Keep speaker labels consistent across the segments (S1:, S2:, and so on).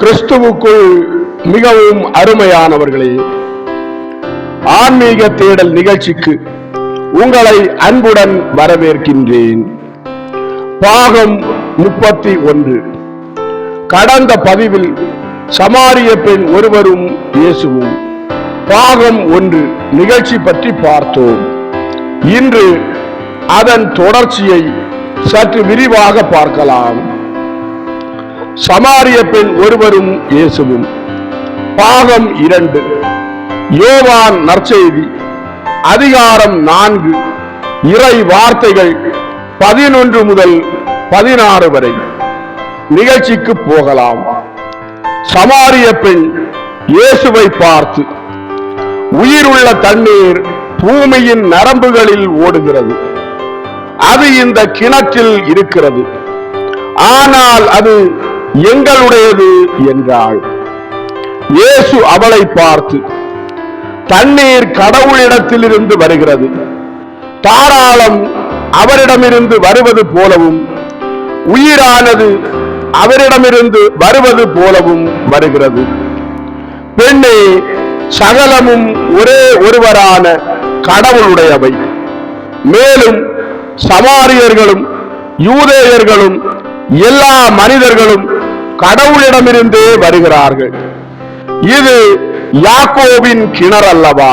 S1: கிறிஸ்துவுக்குள் மிகவும் அருமையானவர்களே ஆன்மீக தேடல் நிகழ்ச்சிக்கு உங்களை அன்புடன் வரவேற்கின்றேன். பாகம் முப்பத்தி ஒன்று. கடந்த பதிவில் சமாரிய பெண் ஒருவரும் இயேசுவும் பாகம் ஒன்று நிகழ்ச்சி பற்றி பார்த்தோம். இன்று அதன் தொடர்ச்சியை சற்று விரிவாக பார்க்கலாம். சமாரிய பெண் ஒருவரும் இயேசுவும். பாகம் இரண்டு. யோவான் நற்செய்தி. அதிகாரம் நான்கு. இறை வார்த்தைகள் பதினொன்று முதல் பதினாறு வரை. நிகழ்ச்சிக்கு போகலாம். சமாரிய பெண் இயேசுவை பார்த்து உயிருள்ள தண்ணீர் பூமியின் நரம்புகளில் ஓடுகிறது. அது இந்த கிணற்றில் இருக்கிறது. ஆனால் அது எங்களுடையது என்றாள். இயேசு அவளை பார்த்து தண்ணீர் கடவுளிடத்திலிருந்து வருகிறது. தாராளம் அவரிடமிருந்து வருவது போலவும் உயிரானது அவரிடமிருந்து வருவது போலவும் வருகிறது. பெண்ணே சகலமும் ஒரே ஒருவரான கடவுளுடையவை. மேலும் சமாரியர்களும் யூதேயர்களும் எல்லா மனிதர்களும் கடவுளிடமிருந்தே வருகிறார்கள். இது யாக்கோவின் கிணறு அல்லவா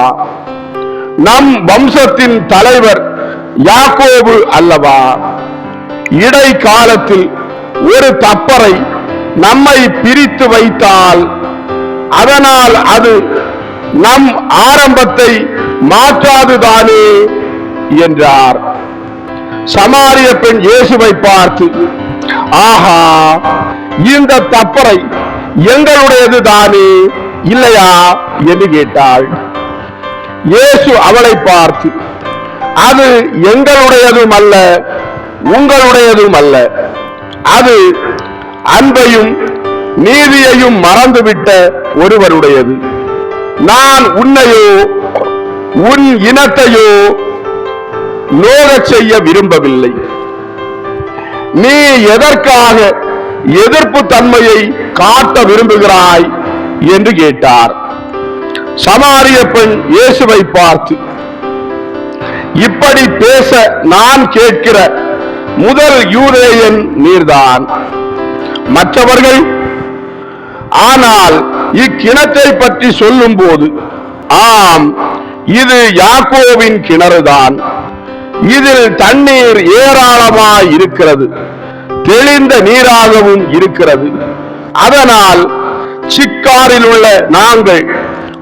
S1: நம் வம்சத்தின் தலைவர் யாக்கோபு அல்லவா? இடைக்காலத்தில் ஒரு தப்பறை நம்மை பிரித்து வைத்தால் அதனால் அது நம் ஆரம்பத்தை மாற்றாதுதானே என்றார். சமாரிய பெண் இயேசுவை பார்த்து ஆஹா இந்த தப்பறை எங்களுடையது தானே இல்லையா என்று கேட்டாள். இயேசு அவளை பார்த்து அது எங்களுடையதும் அல்ல உங்களுடையதும் அல்ல அது அன்பையும் நீதியையும் மறந்துவிட்ட ஒருவருடையது. நான் உன்னையோ உன் இனத்தையோ நோகச் செய்ய விரும்பவில்லை. நீ எதற்காக எதிர்ப்பு தன்மையை காட்ட விரும்புகிறாய் என்று கேட்டார். சமாரிய பெண் இயேசுவை பார்த்து இப்படி பேச நான் கேட்கிற முதல் யூதேயன் நீர்தான். மற்றவர்கள் ஆனால் இக்கிணத்தை பற்றி சொல்லும் போது ஆம் இது யாக்கோவின் கிணறுதான். இதில் தண்ணீர் ஏராளமாய் இருக்கிறது. தெளிந்த நீராகவும் இருக்கிறது. அதனால் சிக்காரில் உள்ள நாங்கள்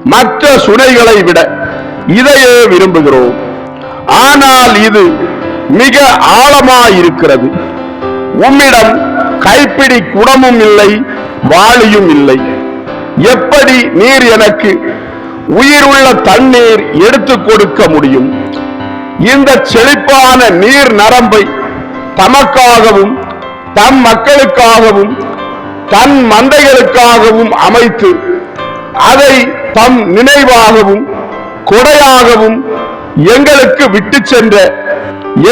S1: மற்ற சுனைகளை விட இதையே விரும்புகிறோம். ஆனால் இது மிக ஆழமாயிருக்கிறது. உம்மிடம் கைப்பிடி குடமும் இல்லை வாளியும் இல்லை. எப்படி நீர் எனக்கு உயிருள்ள தண்ணீர் எடுத்துக் கொடுக்க முடியும்? இந்த செழிப்பான நீர் நரம்பை தமக்காகவும் தம் மக்களுக்காகவும் தன் மந்தைகளுக்காகவும் அமைத்து அதை தம் நினைவாகவும் கொடையாகவும் எங்களுக்கு விட்டு சென்ற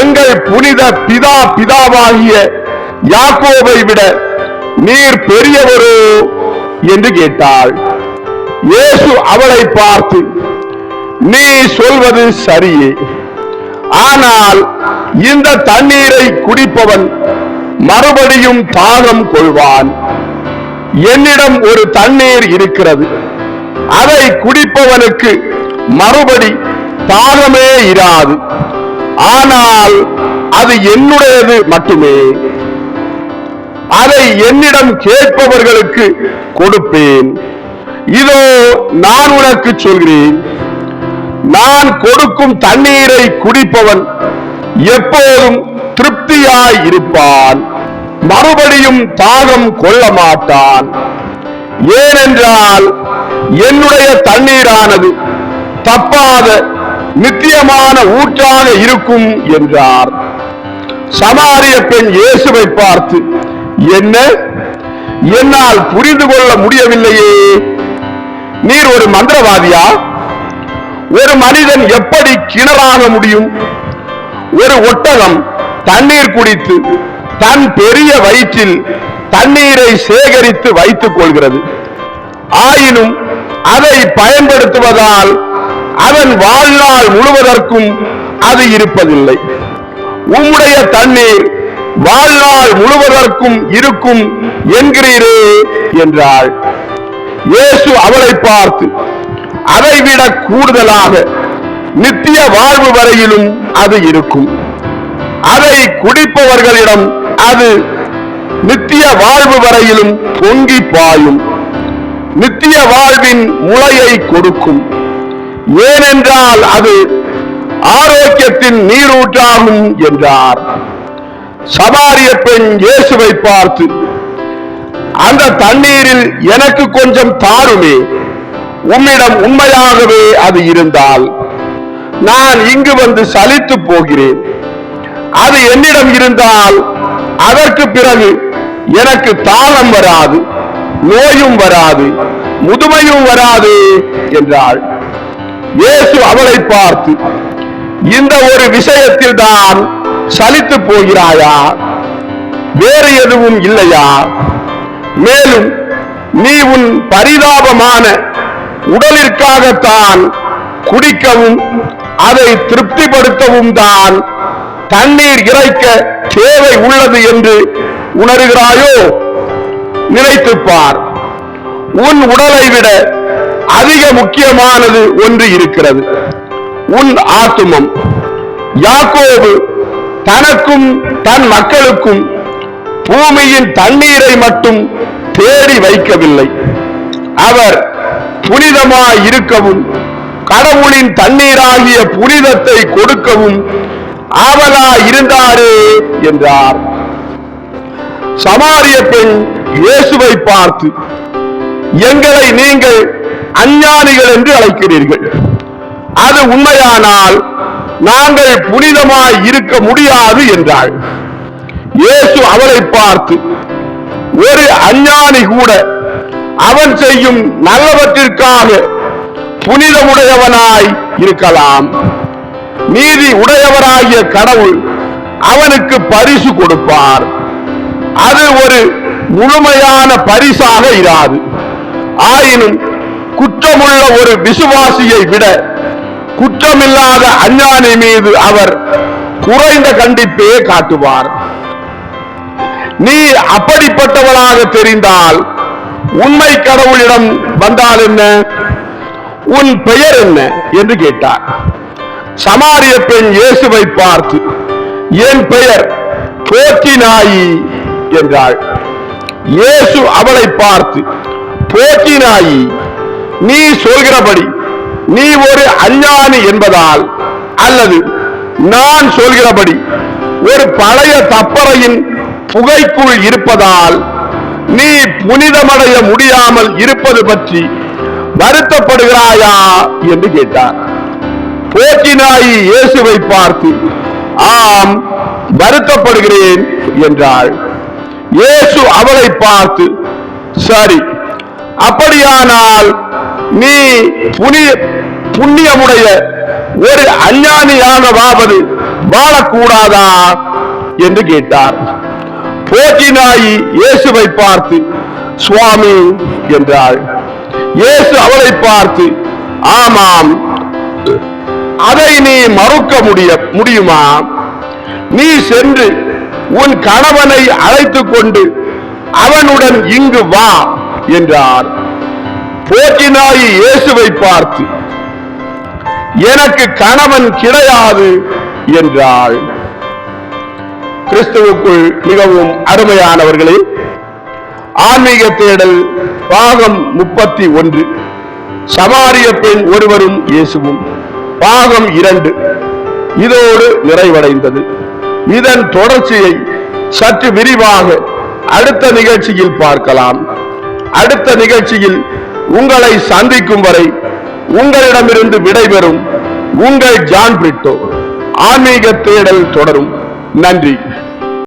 S1: எங்கள் புனித பிதா பிதாவாகிய யாக்கோவை விட நீர் பெரியவரோ என்று கேட்டாள். இயேசு அவளை பார்த்து நீ சொல்வது சரியே. ஆனால் இந்த தண்ணீரை குடிப்பவன் மறுபடியும் தாகம் கொள்வான். என்னிடம் ஒரு தண்ணீர் இருக்கிறது. அதை குடிப்பவனுக்கு மறுபடி தாகமே இராது. ஆனால் அது என்னுடையது மட்டுமே. அதை என்னிடம் கேட்பவர்களுக்கு கொடுப்பேன். இதோ நான் உனக்கு சொல்கிறேன். நான் கொடுக்கும் தண்ணீரை குடிப்பவன் எப்போதும் திருப்தியாய் இருப்பான். மறுபடியும் தாகம் கொள்ள மாட்டான். ஏனென்றால் என்னுடைய தண்ணீரானது தப்பாத நித்தியமான ஊற்றாக இருக்கும் என்றார். சமாரிய பெண் இயேசுவை பார்த்து என்ன? என்னால் புரிந்து கொள்ள முடியவில்லையே. நீர் ஒரு மந்திரவாதியா? ஒரு மனிதன் எப்படி கிணறாக முடியும்? ஒரு ஒட்டகம் தண்ணீர் குடித்து தன் பெரிய வயிற்றில் தண்ணீரை சேகரித்து வைத்துக் கொள்கிறது. ஆயினும் அதை பயன்படுத்துவதால் அதன் வாழ்நாள் முழுவதற்கும் அது இருப்பதில்லை. உம்முடைய தண்ணீர் வாழ்நாள் முழுவதற்கும் இருக்கும் என்கிறீரே என்றாள். இயேசு அவளை பார்த்து அதைவிட கூடுதலாக நித்திய வாழ்வு வரையிலும் அது இருக்கும். அதை குடிப்பவர்களிடம் அது நித்திய வாழ்வு வரையிலும் பொங்கி பாயும். நித்திய வாழ்வின் முளையை கொடுக்கும். ஏனென்றால் அது ஆரோக்கியத்தின் நீரூற்றாகும் என்றார். சமாரிய பெண் இயேசுவை பார்த்து அந்த தண்ணீரில் எனக்கு கொஞ்சம் தாருமே உம்மிடம் உண்மையாகவே அது இருந்தால் நான் இங்கு வந்து சலித்து போகிறேன். அது என்னிடம் இருந்தால் அதற்கு பிறகு எனக்கு தாளம் வராது நோயும் வராது முதுமையும் வராது என்றாள். இயேசு அவளை பார்த்து இந்த ஒரு விஷயத்தில் தான் சலித்து போகிறாயா? வேறு எதுவும் இல்லையா? மேலும் நீ உன் பரிதாபமான உடலிற்காகத்தான் குடிக்கவும் அதை திருப்திப்படுத்தவும் தான் தண்ணீர் இறைக்க தேவை உள்ளது என்று உணர்கிறாயோ? நினைத்துப்பார். உன் உடலை விட அதிக முக்கியமானது ஒன்று இருக்கிறது. உன் ஆத்துமம். யாக்கோபு தனக்கும் தன் மக்களுக்கும் பூமியின் தண்ணீரை மட்டும் தேடி வைக்கவில்லை. அவர் புனிதமாய் இருக்கவும் கடவுளின் தண்ணீராகிய புனிதத்தை கொடுக்கவும் ஆவலா இருந்தாரே என்றார். சமாரிய பெண் இயேசுவை பார்த்து எங்களை நீங்கள் அஞ்ஞானிகள் என்று அழைக்கிறீர்கள். அது உண்மையானால் நாங்கள் புனிதமாய் இருக்க முடியாது என்றாள். இயேசு அவளை பார்த்து ஒரு அஞ்ஞானி கூட அவன் செய்யும் நல்லவற்றிற்காக புனிதமுடையவனாய் இருக்கலாம். நீதி உடையவராகிய கடவுள் அவனுக்கு பரிசு கொடுப்பார். அது ஒரு முழுமையான பரிசாக இராது. ஆயினும் குற்றமுள்ள ஒரு விசுவாசியை விட குற்றமில்லாத அஞ்ஞானி மீது அவர் குறைந்த கண்டிப்பே காட்டுவார். நீ அப்படிப்பட்டவளாக தெரிந்தால் உண்மை கடவுளிடம் வந்தால் என்ன? உன் பெயர் என்ன? என்று கேட்டார். சமாரிய பெண் இயேசுவை பார்த்து என் பெயர் போற்றி நாயி என்றாள். இயேசு அவளை பார்த்து போற்றி நாயி நீ சொல்கிறபடி நீ ஒரு அஞ்ஞானி என்பதால் அல்லது நான் சொல்கிறபடி ஒரு பழைய தப்பறையின் புகைக்குள் இருப்பதால் நீ புனிதமடைய முடியாமல் இருப்பது பற்றி வருத்தப்படுகிறாயா? என்று கேட்டார். போற்றினாயி இயேசுவை பார்த்து ஆம் வருத்தப்படுகிறேன் என்றாள். இயேசு அவளை பார்த்து சரி அப்படியானால் நீ புனிய புண்ணியமுடைய ஒரு அஞ்ஞானியானவாவது வாழக்கூடாதா? என்று கேட்டார். போற்றினாயி இயேசுவை பார்த்து சுவாமி என்றாள். இயேசு அவளை பார்த்து ஆமாம் அதை நீ மறுக்க முடிய முடியுமா? நீ சென்று உன் கணவனை அழைத்துக் கொண்டு அவனுடன் இங்கு வா என்றார். போக்கினாயி இயேசுவை பார்த்து எனக்கு கணவன் கிடையாது என்றாள். கிறிஸ்துவுக்குள் மிகவும் அருமையானவர்களே ஆன்மீக தேடல் பாகம் முப்பத்தி ஒன்று. சமாரிய பெண் ஒருவரும் இயேசுவும். பாகம் இரண்டு. இதோடு நிறைவடைந்தது. இதன் தொடர்ச்சியை சற்று விரிவாக அடுத்த நிகழ்ச்சியில் பார்க்கலாம். அடுத்த நிகழ்ச்சியில் உங்களை சந்திக்கும் வரை உங்களிடமிருந்து விடைபெறும் உங்கள் ஜான் பிரிட்டோ. ஆன்மீக தேடல் தொடரும். நன்றி.